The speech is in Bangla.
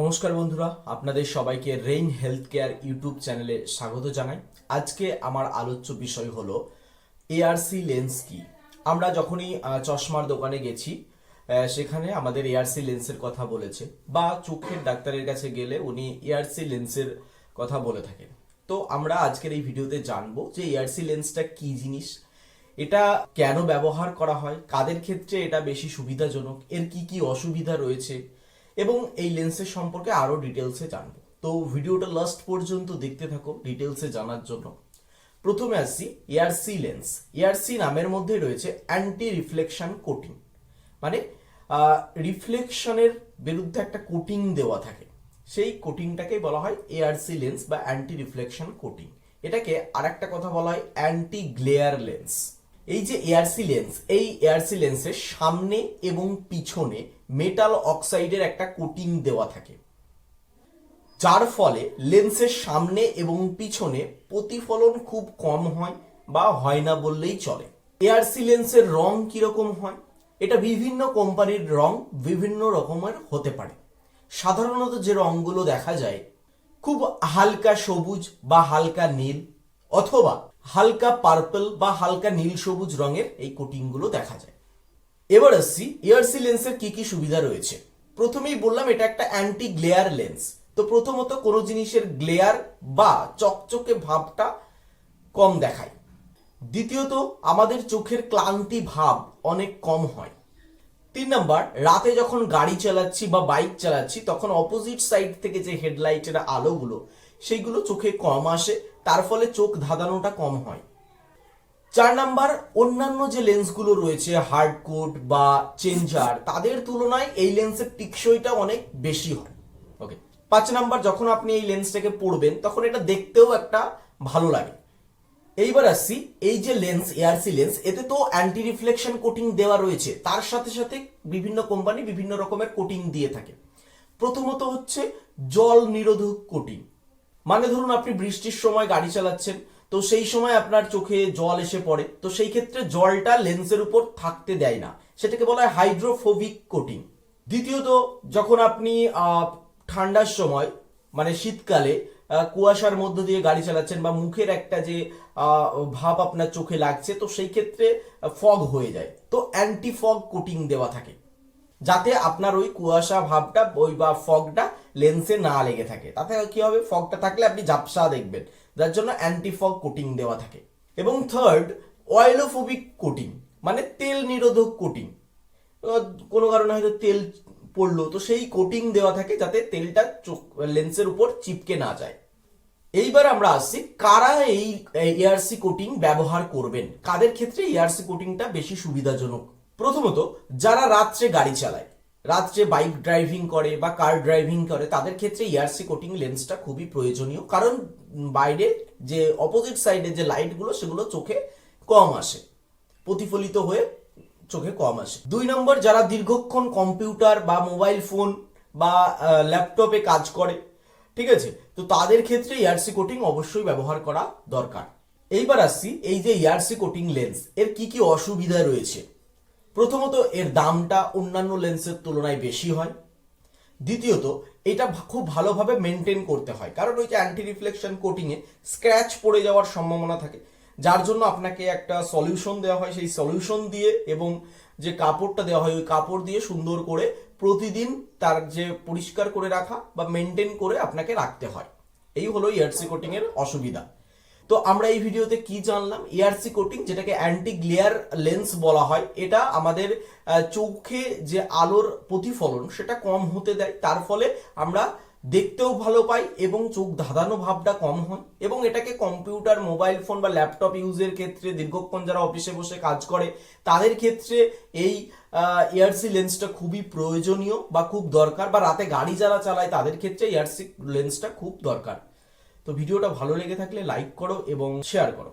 নমস্কার বন্ধুরা, আপনাদের সবাইকে রেইন হেলথ কেয়ার ইউটিউব চ্যানেলে স্বাগত জানাই। আজকে আমার আলোচ্য বিষয় হলো এআরসি লেন্স কি? আমরা যখনই চশমার দোকানে গেছি সেখানে আমাদের এআরসি লেন্সের কথা বলেছে, বা চোখের ডাক্তারের কাছে গেলে উনি এআরসি লেন্সের কথা বলে থাকেন। তো আমরা আজকের এই ভিডিওতে জানব যে এআরসি লেন্সটা কি জিনিস, এটা কেন ব্যবহার করা হয়, কাদের ক্ষেত্রে এটা বেশি সুবিধাজনক, এর কি কি অসুবিধা রয়েছে এবং এই লেন্সের সম্পর্কে আরও ডিটেলসে জানব। তো ভিডিওটা লাস্ট পর্যন্ত দেখতে থাকো ডিটেলসে জানার জন্য। প্রথমে আসছি এআরসি লেন্স এআরসি নামের মধ্যে রয়েছে অ্যান্টি রিফ্লেকশন কোটিং মানে রিফ্লেকশনের বিরুদ্ধে একটা কোটিং দেওয়া থাকে। সেই কোটিংটাকে বলা হয় এআরসি লেন্স বা অ্যান্টি রিফ্লেকশন কোটিং এটাকে আরেকটা কথা বলা হয় অ্যান্টি গ্লেয়ার লেন্স এই যে এআরসি লেন্স এই এআরসি লেন্সের সামনে এবং পিছনে মেটাল অক্সাইডের একটা কোটিং দেওয়া থাকে। যার ফলে লেন্সের সামনে এবং পিছনে প্রতিফলন খুব কম হয় বা হয় না বললেই চলে। এআরসি লেন্সের রং কীরকম হয়? এটা বিভিন্ন কোম্পানির রং বিভিন্ন রকমের হতে পারে। সাধারণত যে রংগুলো দেখা যায়, খুব হালকা সবুজ বা হালকা নীল অথবা হালকা পার্পল বা হালকা নীল সবুজ রঙের এই কোটিংগুলো দেখা যায়। এবার আসছি এআরসি লেন্সের কি কি সুবিধা রয়েছে? প্রথমেই বললাম এটা একটা অ্যান্টি গ্লেয়ার লেন্স তো প্রথমত কোনো জিনিসের গ্লেয়ার বা চকচকে ভাবটা কম দেখায়। দ্বিতীয়ত, আমাদের চোখের ক্লান্তি ভাব অনেক কম হয়। তিন নাম্বার, রাতে যখন গাড়ি চালাচ্ছি বা বাইক চালাচ্ছি, তখন অপোজিট সাইড থেকে যে হেডলাইটের আলোগুলো, সেইগুলো চোখে কম আসে তার ফলে চোখ ধাঁধানোটা কম হয়। চার নাম্বার অন্যান্য যে লেন্সগুলো রয়েছে হার্ড কোট বা চেঞ্জার তাদের তুলনায় এই লেন্সের টিকসইটা অনেক বেশি হয়। ওকে পাঁচ নাম্বার যখন আপনি এই লেন্সটাকে পড়বেন তখন এটা দেখতেও একটা ভালো লাগে। এইবার আসছি এই যে লেন্স এআরসি লেন্স এতে তো অ্যান্টি রিফ্লেকশন কোটিং দেওয়া রয়েছে। তার সাথে সাথে বিভিন্ন কোম্পানি বিভিন্ন রকমের কোটিং দিয়ে থাকে। প্রথমত হচ্ছে জল নিরোধক কোটিং মানে ধরুন আপনি বৃষ্টির সময় গাড়ি চালাচ্ছেন, তো সেই সময় আপনার চোখে জল এসে পড়ে, তো সেই ক্ষেত্রে জলটা লেন্সের উপর থাকতে দেয় না। সেটাকে বলা হয় হাইড্রোফোবিক কোটিং। দ্বিতীয়ত, যখন আপনি ঠান্ডার সময় মানে শীতকালে কুয়াশার মধ্য দিয়ে গাড়ি চালাচ্ছেন বা মুখের একটা যে ভাব আপনার চোখে লাগছে, তো সেই ক্ষেত্রে ফগ হয়ে যায়। তো অ্যান্টি ফগ কোটিং দেওয়া থাকে। যাতে আপনার ওই কুয়াশা ভাবটা ওই বা ফগটা লেন্সে না লেগে থাকে। তাতে কি হবে? ফগটা থাকলে আপনি ঝাপসা দেখবেন। যার জন্য অ্যান্টি ফগ কোটিং দেওয়া থাকে। এবং থার্ড অয়েলোফোবিক কোটিং মানে তেল নিরোধক কোটিং কোনো কারণে হয়তো তেল পড়ল, তো সেই কোটিং দেওয়া থাকে যাতে তেলটা চোখ লেন্সের উপর চিপকে না যায়। এইবার আমরা আসছি, কারা এই এআরসি কোটিং ব্যবহার করবেন? কাদের ক্ষেত্রে এআরসি কোটিংটা বেশি সুবিধাজনক? প্রথমত, যারা রাত্রে গাড়ি চালায়, রাত্রে বাইক ড্রাইভিং করে বা কার ড্রাইভিং করে, তাদের ক্ষেত্রে এআরসি কোটিং লেন্সটা খুবই প্রয়োজনীয়। কারণ বাইরে যে অপোজিট সাইডে যে লাইটগুলো সেগুলো চোখে কম আসে। প্রতিফলিত হয়ে চোখে কম আসে। দুই নম্বর, যারা দীর্ঘক্ষণ কম্পিউটার বা মোবাইল ফোন বা ল্যাপটপে কাজ করে, ঠিক আছে? তো তাদের ক্ষেত্রে ইয়ারসি কোটিং অবশ্যই ব্যবহার করা দরকার। এইবার আসছি, এই যে ইয়ারসি কোটিং লেন্স এর কি কি অসুবিধা রয়েছে? প্রথমত, এর দামটা অন্যান্য লেন্সের তুলনায় বেশি হয়। দ্বিতীয়ত, এটা খুব ভালোভাবে মেনটেন করতে হয়। কারণ ওই যে অ্যান্টি রিফ্লেকশন কোটিংয়ে স্ক্র্যাচ পড়ে যাওয়ার সম্ভাবনা থাকে। যার জন্য আপনাকে একটা সলিউশন দেওয়া হয়। সেই সলিউশন দিয়ে এবং যে কাপড়টা দেওয়া হয়, ওই কাপড় দিয়ে সুন্দর করে প্রতিদিন তার যে পরিষ্কার করে রাখা বা মেনটেন করে আপনাকে রাখতে হয়। এই হলো ইয়ারসি কোটিং এর অসুবিধা। তো আমরা এই ভিডিওতে কি জানলাম? ইয়ারসি কোটিং যেটাকে অ্যান্টি গ্লেয়ার লেন্স বলা হয়, এটা আমাদের চোখে যে আলোর প্রতিফলন, সেটা কম হতে দেয়। তার ফলে আমরা দেখতেও ভালো পাই এবং চোখ ধাঁধানো ভাবটা কম হয়। এবং এটাকে কম্পিউটার মোবাইল ফোন বা ল্যাপটপ ইউজের ক্ষেত্রে, দীর্ঘক্ষণ যারা অফিসে বসে কাজ করে, তাদের ক্ষেত্রে এই ইয়ারসি লেন্সটা খুবই প্রয়োজনীয় বা খুব দরকার, বা রাতে গাড়ি যারা চালায়, তাদের ক্ষেত্রে ইয়ারসি লেন্সটা খুব দরকার। তো ভিডিওটা ভালো লেগে থাকলে লাইক করো এবং শেয়ার করো।